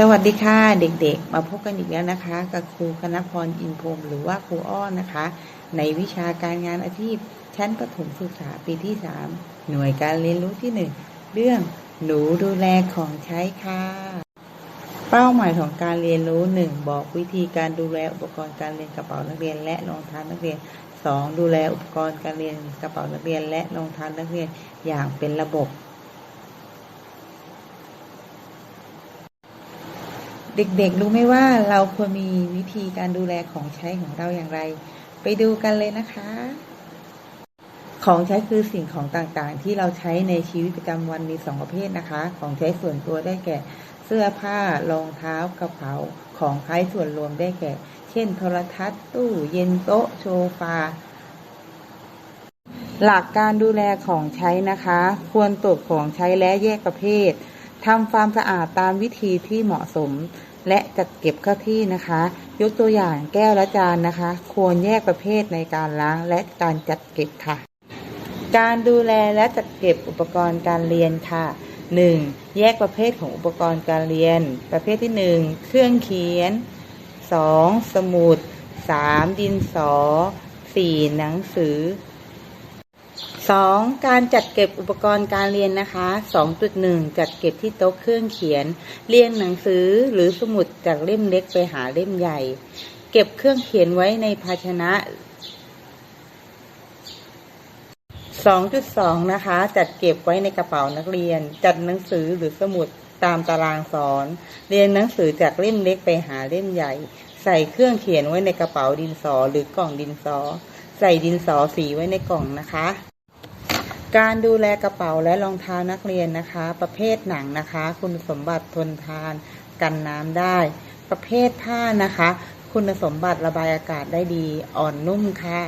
สวัสดีค่ะเด็กๆ มาพบกันอีกแล้วนะคะ กับครูคณพรอินพรมหรือว่าครูอ้อนนะคะ ในวิชาการงานอาชีพ ชั้นประถมศึกษาปีที่ 3 หน่วยการเรียนรู้ที่ 1 เรื่องหนูดูแลของใช้ค่ะ เป้าหมายของการเรียนรู้ 1 บอกวิธีการดูแลอุปกรณ์การเรียนกระเป๋านักเรียน และรองเท้านักเรียน 2. ดูแลอุปกรณ์การเรียนกระเป๋านักเรียน และรองเท้านักเรียนอย่างเป็นระบบ เด็กๆ รู้ไหมว่าเราควรมีวิธีการดูแลของใช้ของเราอย่างไร ไปดูกันเลยนะคะ ของใช้คือสิ่งของต่างๆ ที่เราใช้ในชีวิตประจำวันมีสองประเภทนะคะ ของใช้ส่วนตัวได้แก่ เสื้อผ้ารองเท้ากระเป๋าของใช้ส่วนรวมได้แก่ เช่น โทรทัศน์ ตู้เย็นโต๊ะโซฟาหลักการดูแลของใช้นะคะ ควรตรวจของใช้และแยกประเภททำความสะอาดตามวิธีที่เหมาะสม และจัดเก็บเข้าที่นะคะ ยกตัวอย่างแก้วและจานนะคะ ควรแยกประเภทในการล้างและการจัดเก็บค่ะ การดูแลและจัดเก็บอุปกรณ์การเรียนค่ะ 1. แยกประเภทของอุปกรณ์การเรียน ประเภทที่ 1 เครื่องเขียน 2. สมุด 3. ดินสอ 4. หนังสือ 2. การจัดเก็บอุปกรณ์การเรียนนะคะ 2.1 จัดเก็บที่โต๊ะเครื่องเขียน เรียงหนังสือหรือสมุดจากเล่มเล็กไปหาเล่มใหญ่ เก็บเครื่องเขียนไว้ในภาชนะ 2.2 นะคะ จัดเก็บไว้ในกระเป๋านักเรียน จัดหนังสือหรือสมุดตามตารางสอน เรียนหนังสือจากเล่มเล็กไปหาเล่มใหญ่ ใส่เครื่องเขียนไว้ในกระเป๋าดินสอหรือกล่องดินสอ ใส่ดินสอสีไว้ในกล่องนะคะ การดูแลกระเป๋าและรองเท้านักเรียนนะคะ ประเภทหนังนะคะ คุณสมบัติทนทาน กันน้ำได้ ประเภทผ้านะคะ คุณสมบัติระบายอากาศได้ดี อ่อนนุ่มค่ะ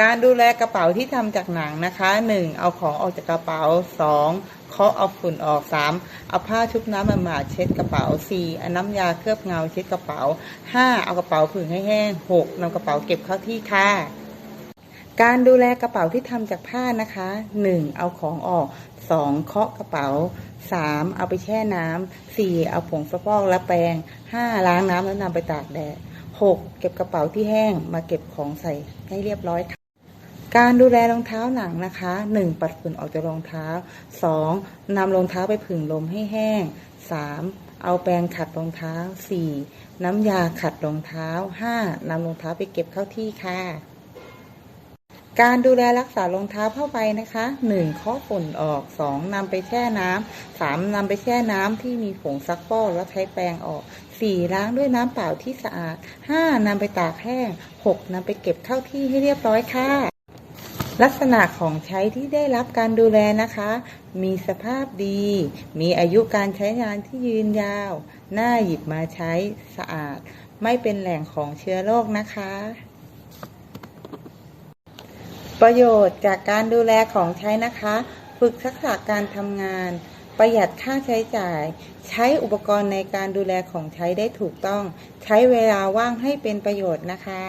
การดูแลกระเป๋าที่ทำจากหนังนะคะ 1. เอาของออกจากกระเป๋า 2. เคาะเอาฝุ่นออก 3. เอาผ้าชุบน้ำมาหมาดเช็ดกระเป๋า 4. เอาน้ำยาเคลือบเงาเช็ดกระเป๋า 5. เอากระเป๋าผึ่งให้แห้ง 6. นำกระเป๋าเก็บเข้าที่ค่ะ การดูแลกระเป๋าที่ทำจากผ้านะคะ 1. เอาของออก 2. เคาะกระเป๋า 3. เอาไปแช่น้ำ 4. เอาผงซักฟอกและแปรง 5. ล้างน้ำแล้วนำไปตากแดด 6. เก็บกระเป๋าที่แห้งมาเก็บของใส่ให้เรียบร้อยค่ะการดูแลรองเท้าหนังนะคะ 1. ปัดฝุ่นออกจากรองเท้า 2. นำรองเท้าไปผึ่งลมให้แห้ง 3. เอาแปรงขัดรองเท้า 4. น้ำยาขัดรองเท้า 5. นำรองเท้าไปเก็บเข้าที่ค่ะ การดูแลรักษารองเท้าผ้าใบนะคะ 1. เคาะฝุ่นออก 2. นำไปแช่น้ำ 3. นำไปแช่น้ำที่มีผงซักฟอกแล้วใช้แปรงออก 4. ล้างด้วยน้ำเปล่าที่สะอาด 5. นำไปตากแห้ง 6. นำไปเก็บเข้าที่ให้เรียบร้อยค่ะ ลักษณะของใช้ที่ได้รับการดูแลนะคะ มีสภาพดี มีอายุการใช้งานที่ยืนยาวน่าหยิบมาใช้สะอาด ไม่เป็นแหล่งของเชื้อโรคนะคะ ประโยชน์จากการดูแลของใช้นะคะ ฝึกทักษะการทำงาน ประหยัดค่าใช้จ่าย ใช้อุปกรณ์ในการดูแลของใช้ได้ถูกต้อง ใช้เวลาว่างให้เป็นประโยชน์นะคะ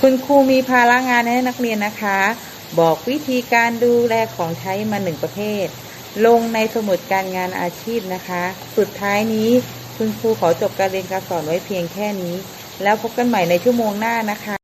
คุณครูมีภาระงานให้นักเรียนนะคะ บอกวิธีการดูแลของใช้มาหนึ่งประเภท ลงในสมุดการงานอาชีพนะคะ สุดท้ายนี้คุณครูขอจบการเรียนการสอนไว้เพียงแค่นี้ แล้วพบกันใหม่ในชั่วโมงหน้านะคะ